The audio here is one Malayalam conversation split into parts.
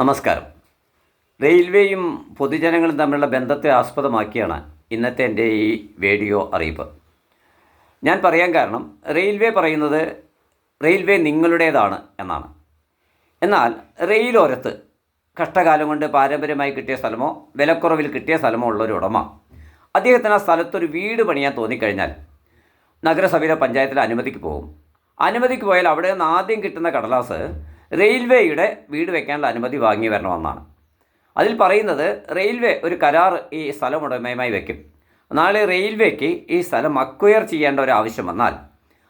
നമസ്കാരം. റെയിൽവേയും പൊതുജനങ്ങളും തമ്മിലുള്ള ബന്ധത്തെ ആസ്പദമാക്കിയാണ് ഇന്നത്തെ എന്റെ ഈ വീഡിയോ അറിയിപ്പ്. ഞാൻ പറയാൻ കാരണം റെയിൽവേ പറയുന്നത് റെയിൽവേ നിങ്ങളുടേതാണ് എന്നാണ്. എന്നാൽ റെയിൽ റെയിലോരത്ത് കഷ്ടകാലം കൊണ്ട് പാരമ്പര്യമായി കിട്ടിയ സ്ഥലമോ വിലക്കുറവിൽ കിട്ടിയ സ്ഥലമോ ഉള്ളൊരു ഉടമ അദ്ദേഹത്തിന് ആ സ്ഥലത്തൊരു വീട് പണിയാൻ തോന്നിക്കഴിഞ്ഞാൽ നഗരസഭയിലെ പഞ്ചായത്തിലെ അനുമതിക്ക് പോകും. അനുമതിക്ക് പോയാൽ അവിടെ നിന്ന് ആദ്യം കിട്ടുന്ന കടലാസ് റെയിൽവേയുടെ വീട് വെക്കാനുള്ള അനുമതി വാങ്ങി വരണമെന്നാണ്. അതിൽ പറയുന്നത് റെയിൽവേ ഒരു കരാർ ഈ സ്ഥലം ഉടമയുമായി വെക്കും. നാളെ റെയിൽവേക്ക് ഈ സ്ഥലം അക്വയർ ചെയ്യേണ്ട ഒരു ആവശ്യം വന്നാൽ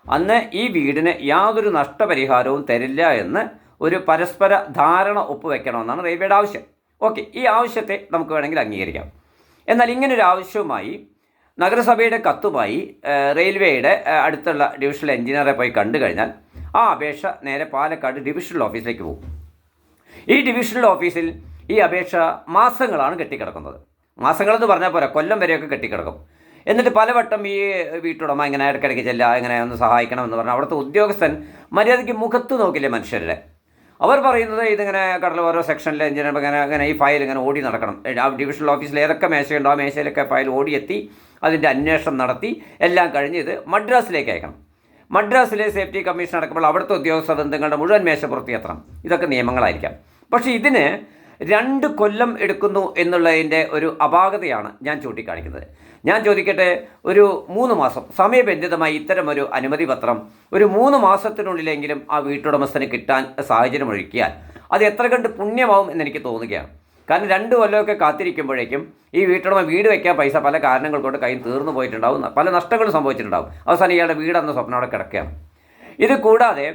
അന്ന് ഈ വീടിന് യാതൊരു നഷ്ടപരിഹാരവും തരില്ല എന്ന് ഒരു പരസ്പര ധാരണ ഒപ്പുവെക്കണമെന്നാണ് റെയിൽവേയുടെ ആവശ്യം. ഓക്കെ ഈ ആവശ്യത്തെ നമുക്ക് വേണമെങ്കിൽ അംഗീകരിക്കാം. എന്നാൽ ഇങ്ങനൊരു ആവശ്യവുമായി നഗരസഭയുടെ കത്തുമായി റെയിൽവേയുടെ അടുത്തുള്ള ഡിവിഷണൽ എഞ്ചിനീയറെ പോയി കണ്ടു കഴിഞ്ഞാൽ ആ അപേക്ഷ നേരെ പാലക്കാട് ഡിവിഷണൽ ഓഫീസിലേക്ക് പോകും. ഈ ഡിവിഷണൽ ഓഫീസിൽ ഈ അപേക്ഷ മാസങ്ങളാണ് കെട്ടിക്കിടക്കുന്നത്. മാസങ്ങളെന്ന് പറഞ്ഞാൽ പോരാ കൊല്ലം വരെയൊക്കെ കെട്ടിക്കിടക്കും. എന്നിട്ട് പലവട്ടം ഈ വീട്ടുടമ ഇങ്ങനെ ഇടയ്ക്കിടയ്ക്ക് ചെല്ല ഇങ്ങനെ ഒന്ന് സഹായിക്കണം എന്ന് പറഞ്ഞാൽ അവിടുത്തെ ഉദ്യോഗസ്ഥൻ മര്യാദയ്ക്ക് മുഖത്ത് നോക്കില്ലേ മനുഷ്യരുടെ. അവർ പറയുന്നത് ഇതിങ്ങനെ കടൽ ഓരോ സെക്ഷനിലെ എഞ്ചിനീയർ ഇങ്ങനെ ഇങ്ങനെ ഈ ഫയൽ ഇങ്ങനെ ഓടി നടക്കണം. ആ ഡിവിഷണൽ ഓഫീസിൽ ഏതൊക്കെ മേശയുണ്ടോ ആ മേശയിലൊക്കെ ഫയൽ ഓടിയെത്തി അതിന്റെ അന്വേഷണം നടത്തി എല്ലാം കഴിഞ്ഞ് ഇത് മദ്രാസിലേക്ക് അയക്കണം. മദ്രാസിലെ സേഫ്റ്റി കമ്മീഷൻ അടക്കമുള്ള അവിടുത്തെ ഉദ്യോഗസ്ഥ ബന്ധങ്ങളുടെ മുഴുവൻ മേശപ്പുറത്ത് എത്തണം ഇതൊക്കെ നിയമങ്ങളായിരിക്കാം. പക്ഷേ ഇതിന് രണ്ട് കൊല്ലം എടുക്കുന്നു എന്നുള്ളതിന്റെ ഒരു അപാകതയാണ് ഞാൻ ചൂണ്ടിക്കാണിക്കുന്നത്. ഞാൻ ചോദിക്കട്ടെ ഒരു മൂന്ന് മാസം സമയബന്ധിതമായി ഇത്തരം ഒരു അനുമതി പത്രം ഒരു മൂന്ന് മാസത്തിനുള്ളിലെങ്കിലും ആ വീട്ടുടമസ്ഥന് കിട്ടാൻ സാഹചര്യം ഒഴുക്കിയാൽ അത് എത്ര കണ്ട് പുണ്യമാവും എന്നെനിക്ക് തോന്നുകയാണ്. കാരണം രണ്ട് കൊല്ലമൊക്കെ കാത്തിരിക്കുമ്പോഴേക്കും ഈ വീട്ടുടമ വീട് വെക്കാൻ പൈസ പല കാരണങ്ങൾ കൊണ്ട് കയ്യിൽ തീർന്നു പോയിട്ടുണ്ടാവും. പല നഷ്ടങ്ങളും സംഭവിച്ചിട്ടുണ്ടാവും. അവസാനം ഇയാളുടെ വീടെന്ന സ്വപ്നം അവിടെ കിടക്കുകയാണ്. ഇത് കൂടാതെ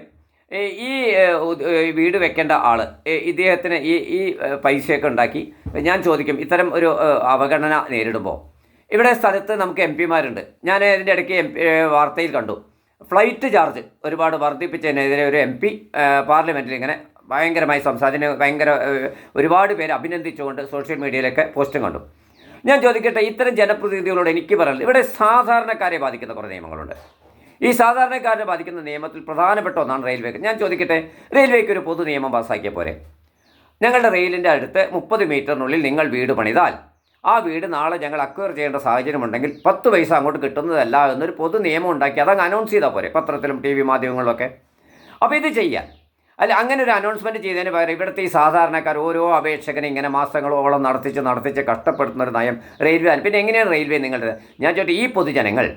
ഈ വീട് വെക്കേണ്ട ആൾ ഇദ്ദേഹത്തിന് ഈ ഈ പൈസയൊക്കെ ഉണ്ടാക്കി. ഞാൻ ചോദിക്കും ഇത്തരം ഒരു അവഗണന നേരിടുമ്പോൾ. ഇവിടെ സ്ഥലത്ത് നമുക്ക് എം പിമാരുണ്ട്. ഞാൻ ഇതിന്റെ ഇടയ്ക്ക് എം വാർത്തയിൽ കണ്ടു. ഫ്ലൈറ്റ് ചാർജ് ഒരുപാട് വർദ്ധിപ്പിച്ചതിനെതിരെ ഒരു എം പി പാർലമെന്റിൽ ഇങ്ങനെ ഭയങ്കരമായി സംസാരിച്ചതിന് ഭയങ്കര ഒരുപാട് പേര് അഭിനന്ദിച്ചുകൊണ്ട് സോഷ്യൽ മീഡിയയിലൊക്കെ പോസ്റ്റും കണ്ടു. ഞാൻ ചോദിക്കട്ടെ ഇത്തരം ജനപ്രതിനിധികളോട് എനിക്ക് പറയാനുള്ളത് ഇവിടെ സാധാരണക്കാരെ ബാധിക്കുന്ന കുറേ നിയമങ്ങളുണ്ട്. ഈ സാധാരണക്കാരെ ബാധിക്കുന്ന നിയമത്തിൽ പ്രധാനപ്പെട്ട ഒന്നാണ് റെയിൽവേക്ക്. ഞാൻ ചോദിക്കട്ടെ റെയിൽവേക്ക് ഒരു പൊതു നിയമം പാസ്സാക്കിയ പോരെ? ഞങ്ങളുടെ റെയിലിന്റെ അടുത്ത് മുപ്പത് മീറ്ററിനുള്ളിൽ നിങ്ങൾ വീട് പണിതാൽ ആ വീട് നാളെ ഞങ്ങൾ അക്വയർ ചെയ്യേണ്ട സാഹചര്യമുണ്ടെങ്കിൽ പത്ത് പൈസ അങ്ങോട്ട് കിട്ടുന്നതല്ല എന്നൊരു പൊതു നിയമം ഉണ്ടാക്കി അതങ്ങ് അനൗൺസ് ചെയ്താൽ പോരെ പത്രത്തിലും ടി വി മാധ്യമങ്ങളിലൊക്കെ. അപ്പോൾ ഇത് ചെയ്യാം അല്ല അങ്ങനെ ഒരു അനൗൺസ്മെന്റ് ചെയ്തതിന് പകരം ഇവിടുത്തെ ഈ സാധാരണക്കാർ ഓരോ അപേക്ഷകനെ ഇങ്ങനെ മാസങ്ങളോളം നടത്തിച്ച് നടത്തിച്ച് കഷ്ടപ്പെടുത്തുന്ന ഒരു നയം റെയിൽവേ ആണ്. പിന്നെ എങ്ങനെയാണ് റെയിൽവേ നിങ്ങളുടെ? ഞാൻ ചോദിച്ചു ഈ പൊതുജനങ്ങൾ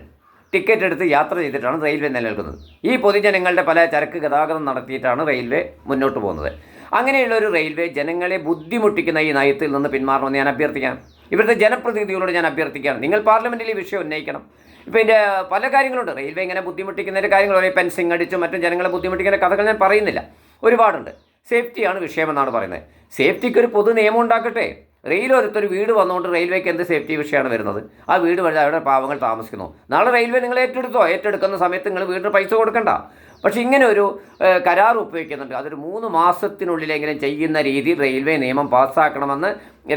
ടിക്കറ്റ് എടുത്ത് യാത്ര ചെയ്തിട്ടാണ് റെയിൽവേ നിലനിൽക്കുന്നത്. ഈ പൊതുജനങ്ങളുടെ പല ചരക്ക് ഗതാഗതം നടത്തിയിട്ടാണ് റെയിൽവേ മുന്നോട്ട് പോകുന്നത്. അങ്ങനെയുള്ള ഒരു റെയിൽവേ ജനങ്ങളെ ബുദ്ധിമുട്ടിക്കുന്ന ഈ നയത്തിൽ നിന്ന് പിന്മാറണമെന്ന് ഞാൻ അഭ്യർത്ഥിക്കാം. ഇവിടുത്തെ ജനപ്രതിനിധികളോട് ഞാൻ അഭ്യർത്ഥിക്കുകയാണ്. നിങ്ങൾ പാർലമെന്റിൽ ഈ വിഷയം ഉന്നയിക്കണം. ഇപ്പോൾ ഇതിന്റെ പല കാര്യങ്ങളുണ്ട്. റെയിൽവേ ഇങ്ങനെ ബുദ്ധിമുട്ടിക്കുന്നതിന്റെ കാര്യങ്ങൾ ഒരേ പെൻസിങ് അടിച്ചും മറ്റും ജനങ്ങളെ ബുദ്ധിമുട്ടിക്കുന്ന കഥകൾ ഞാൻ പറയുന്നില്ല. ഒരുപാടുണ്ട്. സേഫ്റ്റിയാണ് വിഷയമെന്നാണ് പറയുന്നത്. സേഫ്റ്റിക്ക് ഒരു പൊതു നിയമം ഉണ്ടാക്കട്ടെ. റെയിൽ ഒരുത്തൊരു വീട് വന്നുകൊണ്ട് റെയിൽവേക്ക് എന്ത് സേഫ്റ്റി വിഷയമാണ് വരുന്നത്? ആ വീട് വഴി അവിടെ പാവങ്ങൾ താമസിക്കുന്നു. നാളെ റെയിൽവേ നിങ്ങൾ ഏറ്റെടുത്തോ? ഏറ്റെടുക്കുന്ന സമയത്ത് നിങ്ങൾ വീടിന് പൈസ കൊടുക്കണ്ട. പക്ഷേ ഇങ്ങനെ ഒരു കരാർ ഒപ്പുവെക്കുന്നുണ്ട് അതൊരു മൂന്ന് മാസത്തിനുള്ളിലെങ്കിലും ചെയ്യുന്ന രീതി റെയിൽവേ നിയമം പാസ്സാക്കണമെന്ന്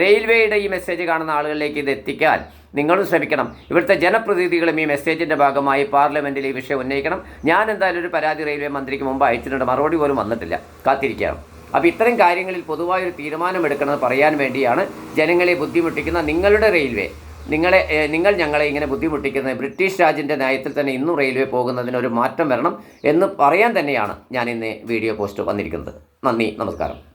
റെയിൽവേയുടെ ഈ മെസ്സേജ് കാണുന്ന ആളുകളിലേക്ക് ഇത് എത്തിക്കാൻ നിങ്ങളും ശ്രമിക്കണം. ഇവിടുത്തെ ജനപ്രതിനിധികളും ഈ മെസ്സേജിന്റെ ഭാഗമായി പാർലമെന്റിൽ ഈ വിഷയം ഉന്നയിക്കണം. ഞാൻ എന്തായാലും ഒരു പരാതി റെയിൽവേ മന്ത്രിക്ക് മുമ്പ് അയച്ചിട്ടുണ്ട്. മറുപടി പോലും വന്നിട്ടില്ല. കാത്തിരിക്കുകയാണ്. അപ്പോൾ ഇത്തരം കാര്യങ്ങളിൽ പൊതുവായൊരു തീരുമാനമെടുക്കണമെന്ന് പറയാൻ വേണ്ടിയാണ് ജനങ്ങളെ ബുദ്ധിമുട്ടിക്കുന്ന നിങ്ങളുടെ റെയിൽവേ. നിങ്ങളെ നിങ്ങൾ ഞങ്ങളെ ഇങ്ങനെ ബുദ്ധിമുട്ടിക്കുന്നത് ബ്രിട്ടീഷ് രാജിന്റെ നയത്തിൽ തന്നെ ഇന്നും റെയിൽവേ പോകുന്നതിന് ഒരു മാറ്റം വരണം എന്ന് പറയാൻ തന്നെയാണ് ഞാൻ ഇന്ന് വീഡിയോ പോസ്റ്റ് വന്നിരിക്കുന്നത്. നന്ദി നമസ്കാരം.